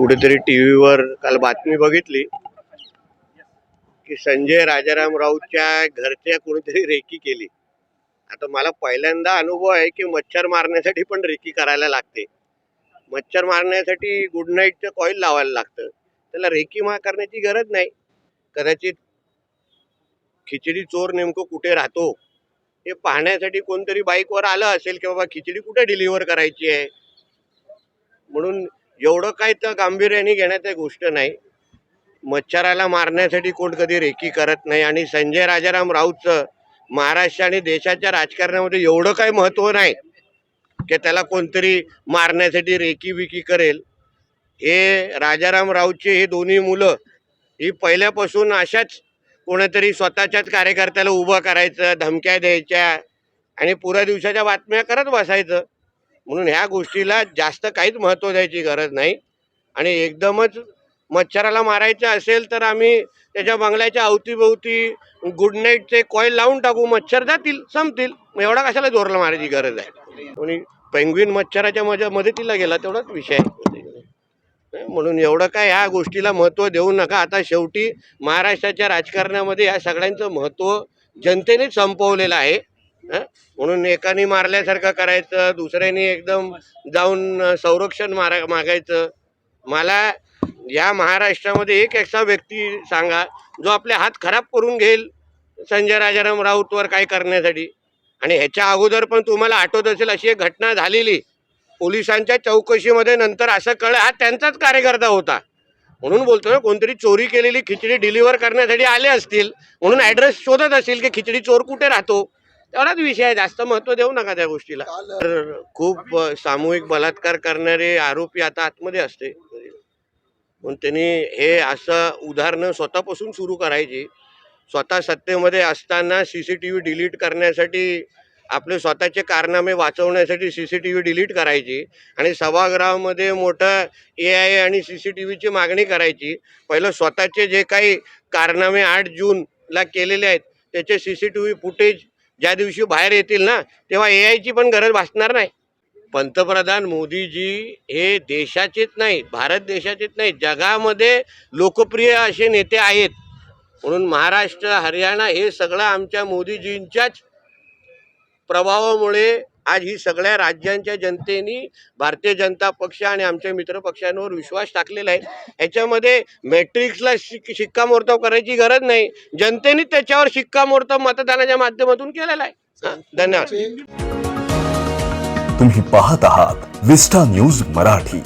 कुठेतरी टी व्हीवर काल बातमी बघितली की संजय राजाराम राऊतच्या घरच्या कोणीतरी रेकी केली. आता मला पहिल्यांदा अनुभव आहे की मच्छर मारण्यासाठी पण रेकी करायला लागते. मच्छर मारण्यासाठी गुड नाईटचं कॉईल लावायला लागतं. त्याला रेकी मा करण्याची गरज नाही. कदाचित खिचडी चोर नेमकं कुठे राहतो? हे पाहण्यासाठी कोणतरी बाईकवर आलं असेल की बाबा खिचडी कुठे डिलिव्हर करायची आहे? म्हणून एवढं काही तर गांभीर्याने घेण्याची गोष्ट नाही. मच्छराला मारण्यासाठी कोण कधी रेकी करत नाही आणि संजय राजाराम राऊतचं महाराष्ट्र आणि देशाच्या राजकारणामध्ये एवढं काही महत्त्व नाही की त्याला कोणतरी मारण्यासाठी रेकी विकी करेल. हे राजाराम राऊतचे हे दोन्ही मुलं ही पहिल्यापासून अशाच कोणीतरी स्वतःच्याच कार्यकर्त्याला उभं करायचं धमक्या द्यायच्या आणि पुऱ्या दिवसाच्या बातम्या करत बसायचं. म्हणून ह्या गोष्टीला जास्त काहीच महत्त्व द्यायची गरज नाही. आणि एकदमच मच्छराला मारायचं असेल तर आम्ही त्याच्या बंगल्याच्या अवतीभोवती गुड नाईटचे कॉईल लावून टाकू मच्छर जातील संपतील. मग एवढा कशाला जोरला मारायची गरज आहे? कोणी पेंग्विन मच्छराच्या मजा मदतीला गेला तेवढाच विषय म्हणून एवढं काय ह्या गोष्टीला महत्त्व देऊ नका. आता शेवटी महाराष्ट्राच्या राजकारणामध्ये या सगळ्यांचं महत्त्व जनतेने संपवलेलं आहे. म्हणून एकाने मारल्यासारखं करायचं दुसऱ्याने एकदम जाऊन संरक्षण मारा मागायचं. मला या महाराष्ट्रामध्ये एक असा व्यक्ती सांगा जो आपले हात खराब करून घेईल संजय राजाराम राऊतवर काय करण्यासाठी. आणि ह्याच्या अगोदर पण तुम्हाला आठवत असेल अशी एक घटना झालेली. पोलिसांच्या चौकशीमध्ये नंतर असं कळलं हा त्यांचाच कार्यकर्ता होता. म्हणून बोलतो ना कोणतरी चोरी केलेली खिचडी डिलिव्हर करण्यासाठी आले असतील. म्हणून ॲड्रेस शोधत असतील की खिचडी चोर कुठे राहतो? तेवढाच विषय आहे. जास्त महत्त्व देऊ नका त्या गोष्टीला. तर खूप सामूहिक बलात्कार करणारे आरोपी आता आतमध्ये असते. म्हणून त्यांनी हे असं उदाहरणं स्वतःपासून सुरू करायची. स्वतः सत्तेमध्ये असताना C C T V delete करण्यासाठी आपले स्वतःचे कारनामे वाचवण्यासाठी C C T V delete करायची आणि सभागृहामध्ये मोठं ए आय आणि सी सी टी व्हीची मागणी करायची. पहिलं स्वतःचे जे काही कारनामे आठ जूनला केलेले आहेत त्याचे C C T V footage ज्या दिवशी बाहेर येतील ना तेव्हा ए आयची पण गरज भासणार नाही. पंतप्रधान मोदीजी हे देशाचेच नाही भारत देशाचेच नाही जगामध्ये लोकप्रिय असे नेते आहेत. म्हणून महाराष्ट्र हरियाणा हे सगळं आमच्या मोदीजींच्याच प्रभावामुळे आज ही सगळ्या राज्यांच्या जनतेनी भारतीय जनता पक्ष आणि आमच्या मित्र पक्षांवर विश्वास टाकलेला आहे. ह्याच्यामध्ये मॅट्रिक्सला शिक शिक्कामोर्तब करायची गरज नाही. जनतेने त्याच्यावर शिक्कामोर्तब मतदानाच्या माध्यमातून केलेला आहे. धन्यवाद. तुम्ही पाहत आहात विस्टा न्यूज मराठी.